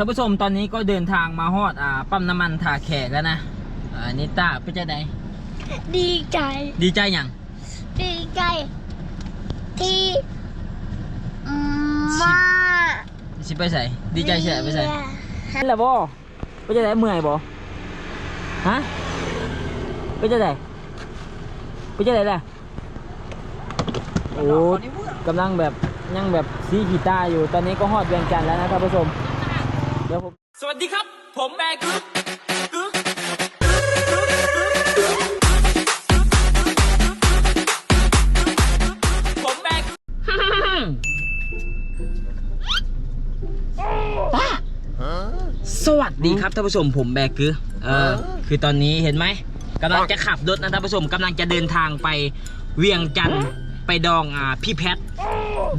ท่านผู้ชมตอนนี้ก็เดินทางมาฮอดอ่าปั๊มน้ำมันท่าแขกแล้วนะอ่านิต้าเป็นจะไดดีใจ ดีใจอย่างดีใจ ที่มาสิไปใส่ดีใจใช่ไปใส่นั่นแหละบ่เป็นจะไดเมื่อยบ่ฮะเป็นจะไดเป็นจะไดล่ะโอ้กำลังแบบยังแบบซีกีตาร์อยู่ตอนนี้ก็ฮอดเวียงจันทร์แล้วนะท่านผู้ชม เดี๋ยวผม สวัสดีครับ ผมแบกึ๊กกึ๊กผมแบกสวัสดีครับท่านผู้ชมผมแบกคือเออ คือตอนนี้เห็นไหมกำลังจะขับรถนะท่านผู้ชมกำลังจะเดินทางไปเวียงจันทร์ไปดองอ่าพี่แพท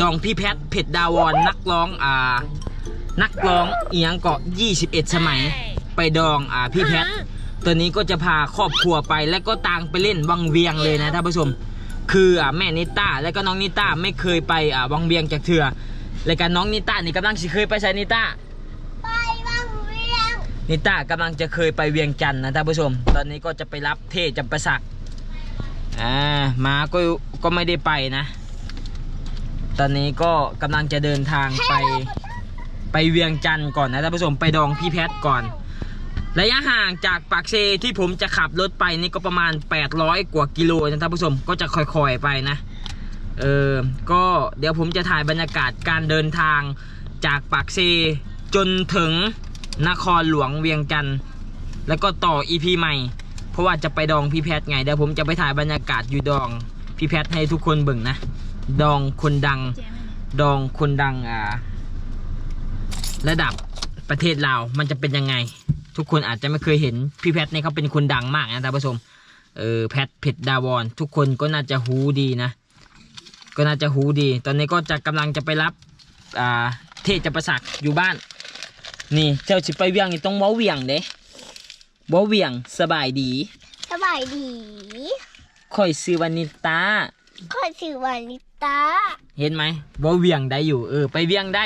ดองพี่แพทเพชรดาวอนนักร้องอ่า นักร้องเอียงเกาะ 21 สมัย ไปดองอ่าพี่แพทตัวนี้ก็จะพาครอบครัวไปและก็ต่างไปเล่นวังเวียงเลยนะท่านผู้ชม คืออ่าแม่นิต้าและก็น้องนิต้าไม่เคยไปอ่าวังเวียงจากเถื่อและกันน้องนิต้านี่กำลังสิเคยไปใช้นิต้าไปบ้างเรียงนิต้ากำลังจะเคยไปเวียงจันทร์นะท่านผู้ชม ตอนนี้ก็จะไปรับเทจำปาสักอ่ามาก็ก็ไม่ได้ไปนะ ตอนนี้ก็กำลังจะเดินทางไป ไปเวียงจันทร์ก่อนนะท่านผู้ชมไปดองพี่แพทก่อน ระยะห่างจากปากเซที่ผมจะขับรถไปนี่ก็ประมาณ 800 กว่ากิโลนะท่านผู้ชมก็จะค่อยๆไปนะเออก็เดี๋ยวผมจะถ่ายบรรยากาศการเดินทางจากปากเซจนถึงนครหลวงเวียงจันทร์แล้วก็ต่ออีพีใหม่ เพราะว่าจะไปดองพี่แพทไงเดี๋ยวผมจะไปถ่ายบรรยากาศอยู่ดองพี่แพทให้ทุกคนเบิ่งนะ ดองคนดัง ดองคนดังอ่า ระดับประเทศลาวมันจะเป็นยังไง ทุกคนอาจจะไม่เคยเห็นพี่แพทเนี่ยเขาเป็นคนดังมากนะท่านผู้ชมเออแพทเพชรดาวอนทุกคนก็น่าจะหูดีนะ ก็น่าจะหูดี ตอนนี้ก็จะกำลังจะไปรับอ่าเทศจะประสักอยู่บ้าน นี่เจ้าสิไปเวียงนี่ต้องเว้าเวียงเด้เว้าเวียงสบายดีสบายดีค่อยซื้อวานิตาขอชื่อวานิตาเห็นไหมเว้าเวียงได้อยู่เออไปเวียงได้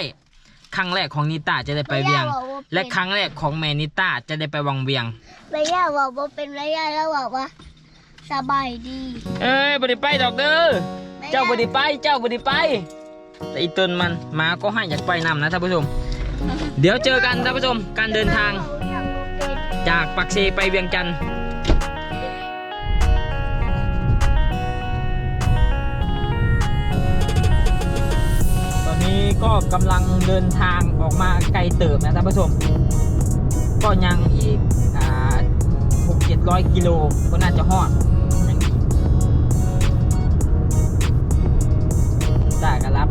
ครั้งแรกของนิตาจะได้ไปเวียง และครั้งแรกของแม่นิตาจะได้ไปวังเวียงระยะบอกว่าเป็นระยะแล้วบอกว่าสบายดี เอ้ยบไดิไปดอกเด้อเจ้าบไดิไปเจ้าบไดิไป แต่อีต้นมันหมาก็ให้อยากไปนำนะท่านผู้ชม เดี๋ยวเจอกันท่านผู้ชมการเดินทาง จากปักเซไปเวียงจันทร์ ก็กำลังเดินทางออกมาไกลเติบนะท่านผู้ชม ก็ยังอีกหกเจ็ดร้อยกิโลก็น่าจะฮอดยังอีกได้ก็รับ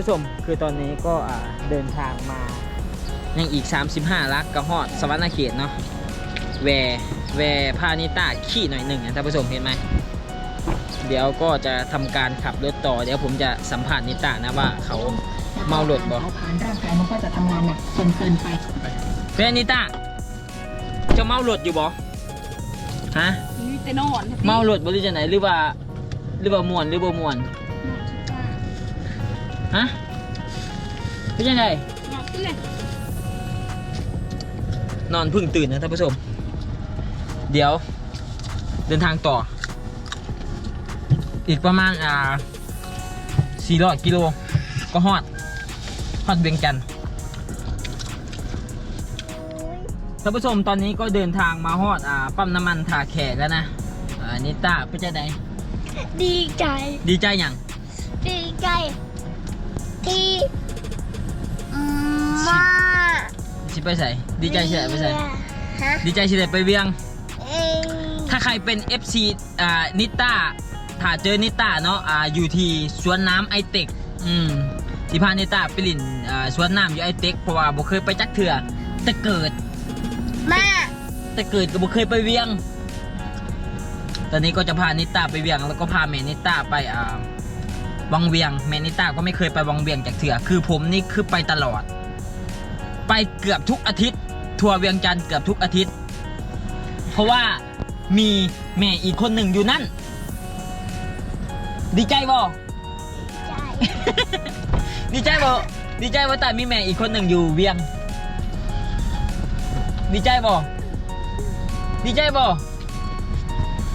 ผู้ชมคือตอนนี้ก็อ่าเดินทางมายังอีก 35 ลักกระหอดสวรรณเขตเนาะแวแวพานิต้าขี่หน่อยหนึ่งนะท่านผู้ชมเห็นไหมเดี๋ยวก็จะทำการขับรถต่อ เดี๋ยวผมจะสัมผัสนิต้านะว่าเขาเมารถบ่เผาผลาญร่างกายมันก็จะทำงานหนักจนเกินไปเพื่อนนิต้าเจะเมารถอยู่บ่ฮะนี่แต่นอนเมารถบริจะไหนหรือว่าหรือว่ามวนหรือบ่มวน ฮะเป็นยังไงนอนขึ้นเลยนอนเพึ่งตื่นนะท่านผู้ชม เดี๋ยว เดินทางต่อ อีกประมาณอ่า400กิโลก็ฮอดฮอดเวียงจันทร์ท่านผู้ชมตอนนี้ก็เดินทางมาฮอดอ่าปั๊มน้ำมันท่าแขกแล้วนะอ่านิต้าเป็นจะไดดีใจ ดีใจอย่างดีใจ ที่มาสิไปใส่ดีใจสิได้ไปใส่ฮะดีใจสิได้ไปเวียง เองถ้าใครเป็น FC อ่านิต้าถ้าเจอนิต้าเนาะอ่าอยู่ที่สวนน้ำไอเต็กอืมที่พานิต้าไปลินอ่าสวนน้ำอยู่ไอเต็กเพราะว่าบ่เคยไปจักเถื่อแต่เกิดแม่แต่เกิดก็บ่เคยไปเวียง ตอนนี้ก็จะพานิต้าไปเวียง แล้วก็พาแม่นิต้าไปอ่า วังเวียงแม่นิต้าก็ไม่เคยไปวังเวียงจากเถื่อคือผมนี่คือไปตลอด ไปเกือบทุกอาทิตย์ ทัวร์เวียงจันทร์เกือบทุกอาทิตย์ เพราะว่ามีแม่อีกคนหนึ่งอยู่นั่น ดีใจบ่ใช่ดีใจบ่ดีใจว่าแต่มีแม่อีกคนหนึ่งอยู่เวียง ดีใจบ่ดีใจบ่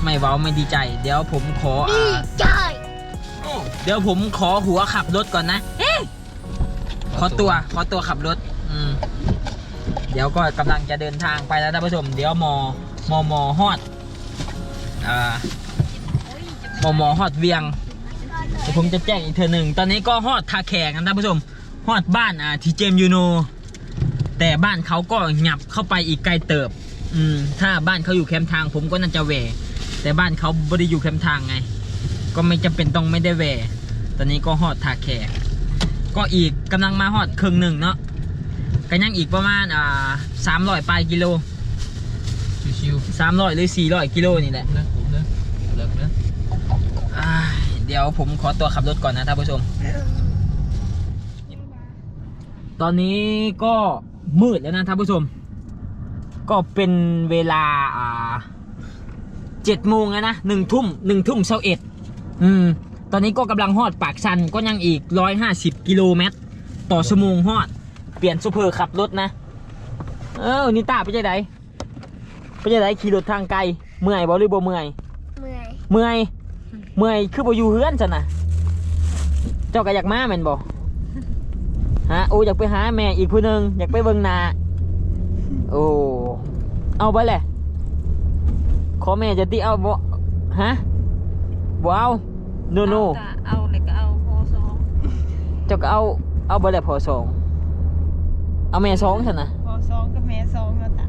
ไม่เว้าไม่ดีใจ เดี๋ยวผมขอดีอ่าใจ เดี๋ยวผมขอหัวขับรถก่อนนะ ขอตัว ขอตัวขับรถ อืม เดี๋ยวก็กำลังจะเดินทางไปแล้วท่านผู้ชม เดี๋ยวมอ มอมอฮอด อ่ามอมอฮอดเวียงผมจะแจ้งอีกเทอหนึ่ง ตอนนี้ก็ฮอดทาแขกนะท่านผู้ชม ฮอดบ้านอ่าทีเจมยูโน แต่บ้านเขาก็หยับเข้าไปอีกไกลเติบ อืม ถ้าบ้านเขาอยู่แคมป์ทาง ผมก็น่าจะแหวแต่บ้านเขาไม่ได้อยู่แคมป์ทางไง ก็ไม่จำเป็นต้องไม่ได้แหว ตอนนี้ก็ฮอดทาแขก ก็อีกกำลังมาฮอดครึ่งหนึ่งเนาะก็ยังอีกประมาณอ่าสามร้อยปลายกิโลชิวสามร้อยหรือสี่ร้อยกิโลนี่แหละๆนะผมนะเลิกนะอ่าเดี๋ยวผมขอตัวขับรถก่อนนะท่านผู้ชม ตอนนี้ก็มืดแล้วนะท่านผู้ชม ก็เป็นเวลาอ่าเจ็ดโมงแล้วนะหนึ่งทุ่มหนึ่งทุ่มเช้าเอ็ดอืมต อนนี้ก็กำลังฮอดปากชันก็ยังอีกร้อยห้าสิบกิโลเมตร ต่อชั่วโมงฮอด เปลี่ยนซูเปอร์ขับรถนะ เออนิต้าไปใจไดไปใจไดขี่รถทางไกล เมื่อยบ่หรือบ่เมื่อย เมื่อยเมื่อย เมื่อยคือบ่อยู่เฮือนจันนะเจ้าก็อยากมาแม่นบ่ฮะโอ้อยากไปหาแม่อีกผู้หนึงอยากไปเบิ่งหนาโอ้เอาไปแหละขอแม่จะติเอาบ่ฮะบ่เอา โนโนเอาเลยก็เอาพอสองเจ้าก็เอาเอาไปแหละพอสองเอาแม่สองจันนะพอสองกับแม่สองแล้วจ้ะ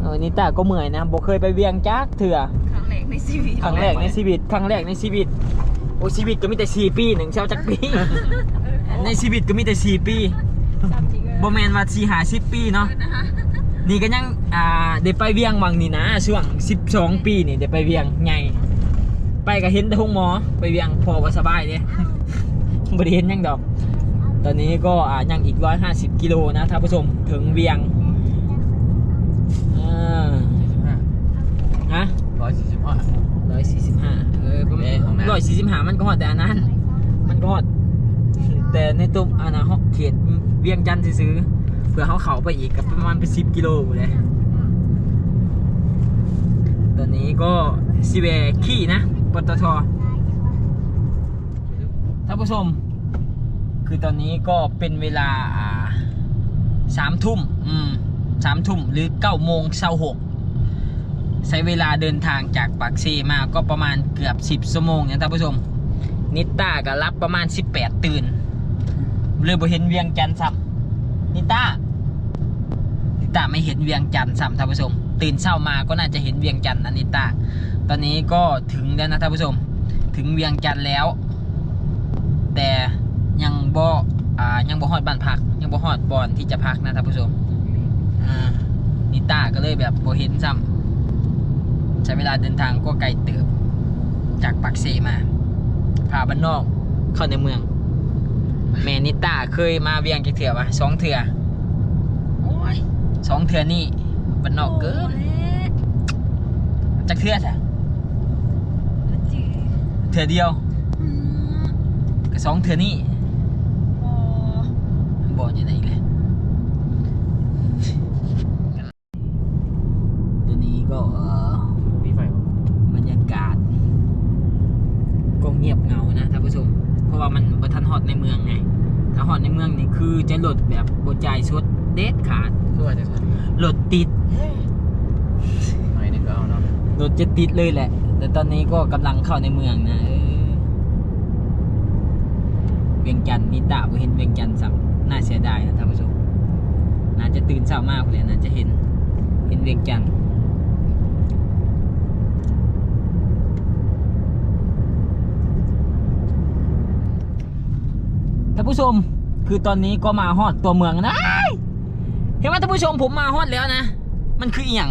เออนี่ตาก็เมื่อยนะบ่เคยไปเวียงจักเถื่อครั้งแรกในชีวิตครั้งแรกในชีวิตครั้งแรกในชีวิตโอ้ชีวิตก็มีแต่สี่ปีหนึ่งเช้าจักปี ในชีวิตก็มีแต่สี่ปีสามจริงเลยบ่แมนว่าสี่หาสิบปีเนาะนะคะนี่ก็ยังอ่าได้ไปเวียงบางนี่นะช่วงสิบสองปีนี่ได้ไปเวียงไง ไปก็เห็นแต่ห้องหมอ ไปเวียงพอว่าสบายเด้บ่ได้เห็นหยังดอก ตอนนี้ก็อ่ายังอีกร้อยห้าสิบกิโลนะท่านผู้ชมถึงเวียงอ่าสี่สิบห้าฮะร้อยสี่สิบห้าร้อยสี่สิบห้าเออเอ๊ะของน้ำร้อยสี่สิบห้ามันก็ฮอดแต่อันนั้น มันก็ฮอดแต่ในตุ้มอันนะฮอกเขตเวียงจันทร์ซื้อๆเพื่อเขาเขาไปอีกกับประมาณเป็นสิบกิโลเลยตอนนี้ก็ ซีเวขี่นะปตทท่านผู้ชม คือตอนนี้ก็เป็นเวลาสามทุ่มอืมสามทุ่มหรือเก้าโมงเช้าหกใช้เวลาเดินทางจากปากเซมาก็ประมาณเกือบ10ชั่วโมงนี่ยท่านผู้ชม นิต้าก็รับประมาณ18ตื่นเลยบ่เห็นเวียงจันทร์ซ้ำนิต้านิต้าไม่เห็นเวียงจันทร์ซ้ำท่านผู้ชม ตื่นเช้ามาก็น่าจะเห็นเวียงจันทร์นะนิตาตอนนี้ก็ถึงแล้วนะท่านผู้ชม ถึงเวียงจันทร์แล้ว แต่ยังบ่อ่ายังบ่ฮอดบ้านพัก ยังบ่ฮอดบอนที่จะพักนะท่านผู้ชมอ่านิตาก็เลยแบบบ่เห็นซ้ำใช้เวลาเดินทางก็ไกลเติบจากปักเซมาพาบ้านนอกเข้าในเมืองแม่นิต้าเคยมาเวียงกี่เถื่อปะสองเถื่อสองเถื่อนี่ บ้านนอกเกินจากเถื่อจ้ะจือเถื่อเดียวอืมก็สองเถื่อนี่พอบอกยังไงเลยตัวนี้ก็เอ่อมีไฟป่ะบรรยากาศก็เงียบเหงานะท่านผู้ชม เพราะว่ามันบรทันฮอดในเมืองไง ถ้าฮอดในเมืองนี่คือจะหลดแบบบจ่ายชดเด็ดขาดคือว่าจะสั่นหลดติด รถจะติดเลยแหละ แต่ตอนนี้ก็กำลังเข้าในเมืองนะเวียงจันทร์นิตาผมเห็นเวียงจันทร์สับน่าเสียดายนะท่านผู้ชมน่าจะตื่นเช้ามากเลยน่าจะเห็นเห็นเวียงจันทร์ท่านผู้ชมคือตอนนี้ก็มาฮอดตัวเมืองนะเห็นไหมท่านผู้ชมผมมาฮอดแล้วนะ มันคืออีหยัง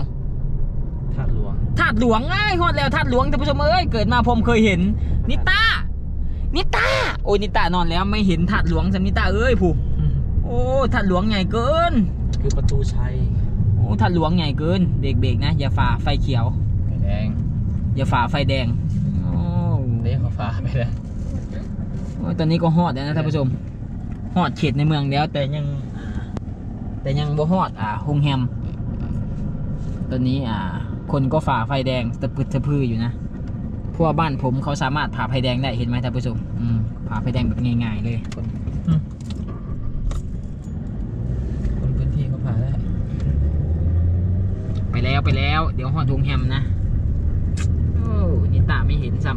ธาตุหลวงไอ้ยฮอดแล้วธาตุหลวงท่านผู้ชมเอ้ยเกิดมาผมเคยเห็น นิต้านิต้าโอ้ยนิต้านอนแล้วไม่เห็นธาตุหลวงสำนิต้าเอ้ยผู้โอ้ธาตุหลวงใหญ่เกิน คือประตูชัยโอ้ธาตุหลวงใหญ่เกินเบรกเบรกนะ อย่าฝ่าไฟเขียว ไฟแดง อย่าฝ่าไฟแดงโอ้เลี้ยงฟ้าไปเลยโอ้ยตอนนี้ก็ฮอดแล้วนะท่านผู้ชมฮอดเขตในเมืองแล้วแต่ยัง แต่ยังบ่ฮอดอ่าโฮงแฮมตอนนี้อ่า คนก็ฝ่าไฟแดงตะพึดตะพืออยู่นะเพราะวกบ้านผมเขาสามารถผ่าไฟแดงได้เห็นไหมท่านผู้ชมอืมผ่าไฟแดงแบบง่ายๆเลยคนคนพื้นที่เขาผ่านได้ ไปแล้วไปแล้ว เดี๋ยวฮอดโฮงแฮมนะโอ้นิตาไม่เห็นซ้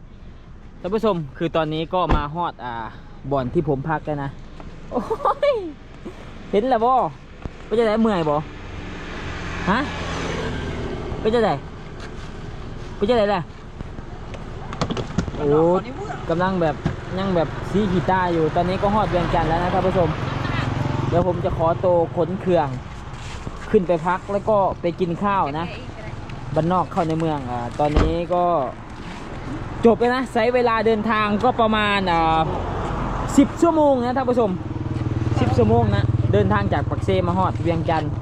ำท่านผู้ชมคือตอนนี้ก็มาฮอดอ่าบ่อนที่ผมพักแล้วนะโอ้ยเห็นแล้วบ่ไปจะได้เมื่อยบ่ฮะ ไปจะได้ไปจะได้ล่ะโอ้กำลังแบบยังแบบซีกีตาร์อยู่ตอนนี้ก็ฮอดเวียงจันทร์แล้วนะท่านผู้ชมเดี๋ยวผมจะขอโตขนเครื่อง ขึ้นไปพักแล้วก็ไปกินข้าวนะบ้านนอกเข้าในเมืองอ่าตอนนี้ก็จบแล้วนะใช้เวลาเดินทางก็ประมาณอ่าสิบชั่วโมงนะท่านผู้ชมสิบชั่วโมงนะเดินทางจากปักเซมาฮอดเวียงจันทร์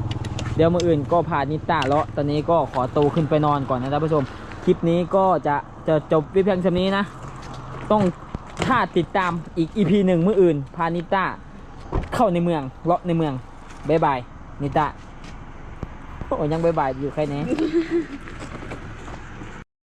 เดี๋ยวมืออื่นก็พานิต้าเลาะตอนนี้ก็ขอตัวขึ้นไปนอนก่อนนะท่านผู้ชม คลิปนี้ก็จะจะจบวิเพียงเท่านี้นะ ต้องถ้าติดตามอีกอีพีหนึ่งมืออื่น พานิต้าเข้าในเมืองเลาะในเมืองบายบายนิต้าโอ้ยังบายบายอยู่แค่นี้